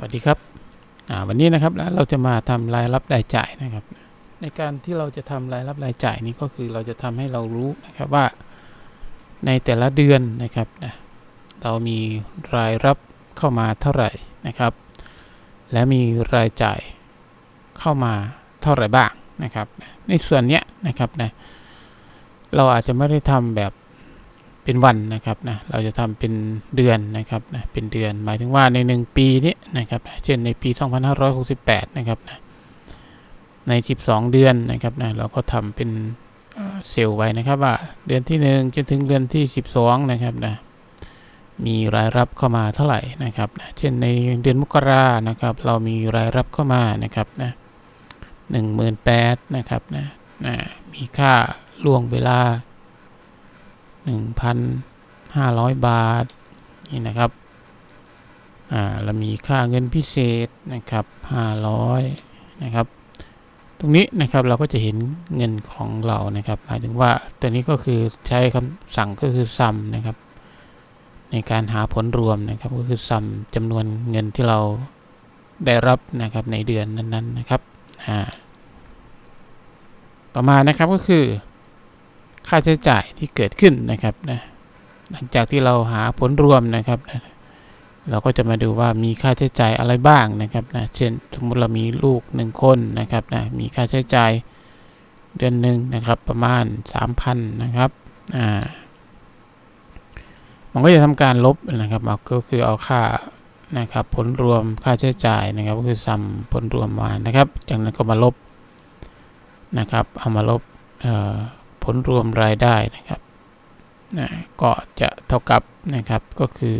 สวัสดีครับอ่าวันนี้นะครับเราจะมาทำรายรับรายจ่ายนะครับ ในการที่เราจะทำรายรับรายจ่ายนี้ก็คือเราจะทำให้เรารู้นะครับว่าในแต่ละเดือนนะครับนะเรามีรายรับเข้ามาเท่าไหร่นะครับ และมีรายจ่ายเข้ามาเท่าไหร่บ้างนะครับ ในส่วนเนี้ยนะครับนะเราอาจจะไม่ได้ทำแบบ เป็นวันนะครับนะเราจะทำเป็นเดือนนะครับนะเป็นเดือน หมายถึงว่าใน 1 ปีนี้นะครับเช่นในปี 2568 นะครับนะใน 12 เดือนนะครับนะเราก็ทำเป็นเซลล์ไว้นะครับว่าเดือนที่ 1 จนถึงเดือนที่ 12 นะครับนะมีรายรับเข้ามาเท่าไหร่นะครับนะเช่นในเดือนมกรานะครับ เรามีรายรับเข้ามานะครับนะ18,000นะครับนะนะมีค่าล่วงเวลา 1,500 บาทนี่นะครับอ่าเรามีค่าเงินพิเศษนะครับ 500 นะครับ ตรงนี้นะครับเราก็จะเห็นเงินของเรานะครับหมายถึงว่าตัวนี้ก็คือใช้คำสั่งก็คือ sum นะครับ ในการหาผลรวมนะครับก็คือ sum จำนวนเงินที่เราได้รับนะครับในเดือนนั้นๆนะครับอ่าต่อมานะครับก็คือ ค่าใช้จ่ายที่เกิดขึ้นนะครับนะหลังจากที่เราหาผลรวมนะครับนะเราก็จะมาดูว่ามีค่าใช้จ่ายอะไรบ้างนะครับนะเช่นสมมุติเรามีลูกหนึ่งคนนะครับนะมีค่าใช้จ่ายเดือนหนึ่งนะครับประมาณ 3,000นะครับอ่ามันก็จะทำการลบนะครับเอาก็คือเอาค่านะครับผลรวมค่าใช้จ่ายนะครับก็คือซัมผลรวมมานะครับ จากนั้นก็มาลบนะครับเอามาลบเอ่อ ลรวมรายได้นะครับนะก็จะเท่ากับนะครับก็คือ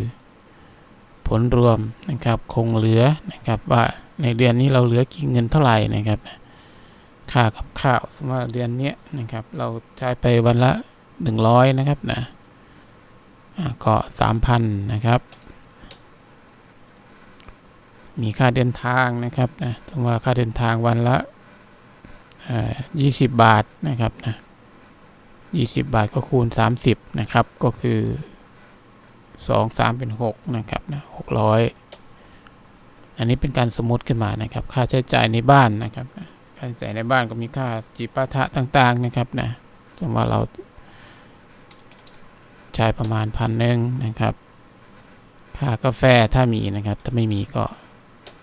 ผลรวมนะครับคงเหลือนะครับว่าในเดือนนี้เราเหลือกี่เงินเท่าไหร่นะครับค่ากับข้าวสมมติเดือนนี้นะครับ เราใช้ไปวันละ 100 นะครับนะก็3,000นะครับ มีค่าเดินทางนะครับนะสมมติว่าค่าเดินทางวันละเอ่อ20 บาทนะครับนะ 20 บาทก็คูณ 30 นะครับ ก็คือ 2 3 เป็น 6 นะครับนะ600 อันนี้เป็นการสมมติขึ้นมานะครับ ค่าใช้จ่ายในบ้านนะครับ ค่าใช้จ่ายในบ้านก็มีค่าจีปาถะต่าง ๆ นะครับนะสมมติว่าเราใช้ประมาณพันหนึ่งนะครับ ค่ากาแฟถ้ามีนะครับ ถ้าไม่มีก็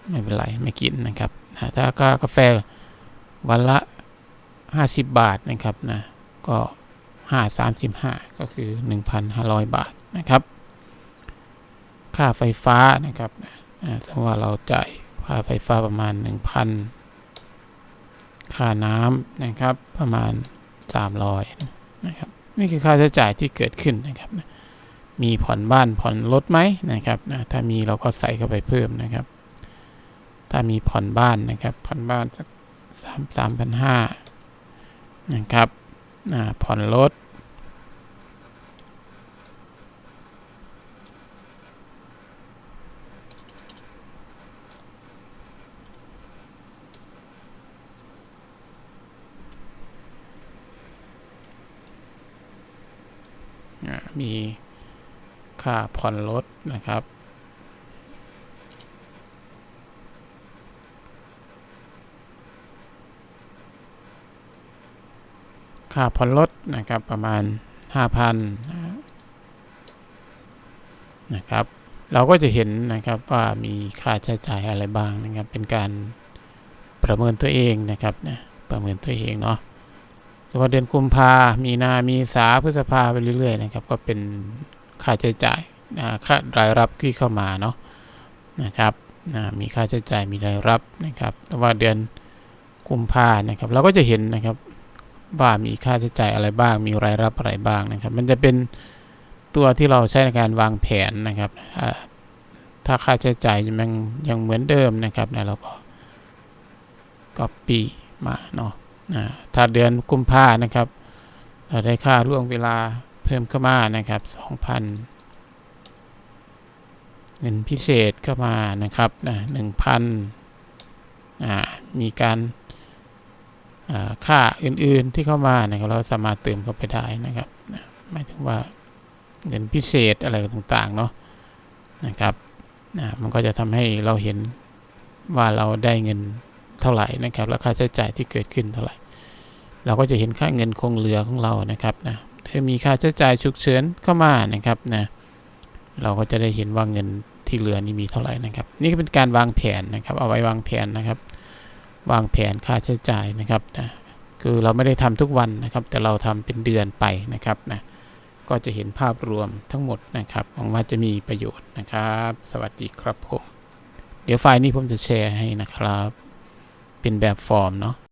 ไม่เป็นไรไม่กินนะครับนะถ้าค่ากาแฟวันละ 50 บาทนะครับนะก็ ห้าสามสิบห้าก็คือหนึ่งพันห้าร้อยบาทนะครับ ค่าไฟฟ้านะครับอ่าสมมติว่าเราจ่ายค่าไฟฟ้าประมาณหนึ่งพันค่าน้ำนะครับประมาณสามร้อยนะครับนี่คือค่าใช้จ่ายที่เกิดขึ้นนะครับ มีผ่อนบ้านผ่อนรถไหมนะครับนะถ้ามีเราก็ใส่เข้าไปเพิ่มนะครับ ถ้ามีผ่อนบ้านนะครับ ผ่อนบ้านสักสามสามพันห้านะครับ ผ่อนรถอ่ามีค่าผ่อนรถนะครับ ค่าผ่อนรถนะครับประมาณ 5,000นะครับ เราก็จะเห็นนะครับว่ามีค่าใช้จ่ายอะไรบ้างนะครับ เป็นการประเมินตัวเองนะครับนะประเมินตัวเองเนาะสมมติเดือนกุมภา มีนา มีสาพฤษภาไปเรื่อยๆนะครับ ก็เป็นค่าใช้จ่ายนะค่ารายรับที่เข้ามาเนาะนะครับนะมีค่าใช้จ่ายมีรายรับนะครับ แต่ว่าเดือนกุมภานะครับ เราก็จะเห็นนะครับ ว่ามีค่าใช้จ่ายอะไรบ้าง มีรายรับอะไรบ้างนะครับ มันจะเป็นตัวที่เราใช้ในการวางแผนนะครับอ่าถ้าค่าใช้จ่ายยังยังเหมือนเดิมนะครับนะเราก็ copy มาเนาะถ้าเดือนกุมภานะครับ เราได้ค่าล่วงเวลาเพิ่มเข้ามานะครับ2,000เงินพิเศษเข้ามานะครับนะ1,000อ่ามีการ ค่าอื่นๆที่เข้ามานะครับเราสามารถเติมเข้าไปได้นะครับหมายถึงว่าเงินพิเศษอะไรต่างๆเนาะนะครับนะมันก็จะทำให้เราเห็นว่าเราได้เงินเท่าไหร่นะครับแล้วค่าใช้จ่ายที่เกิดขึ้นเท่าไหร่ เราก็จะเห็นค่าเงินคงเหลือของเรานะครับนะถ้ามีค่าใช้จ่ายฉุกเฉินเข้ามานะครับนะเราก็จะได้เห็นว่าเงินที่เหลือนี่มีเท่าไหร่นะครับ นี่ก็เป็นการวางแผนนะครับ เอาไว้วางแผนนะครับ วางแผนค่าใช้จ่ายนะครับนะคือเราไม่ได้ทำทุกวันนะครับ แต่เราทำเป็นเดือนไปนะครับนะก็จะเห็นภาพรวมทั้งหมดนะครับหวังว่าจะมีประโยชน์นะครับ สวัสดีครับผม เดี๋ยวไฟล์นี้ผมจะแชร์ให้นะครับ เป็นแบบฟอร์มเนาะ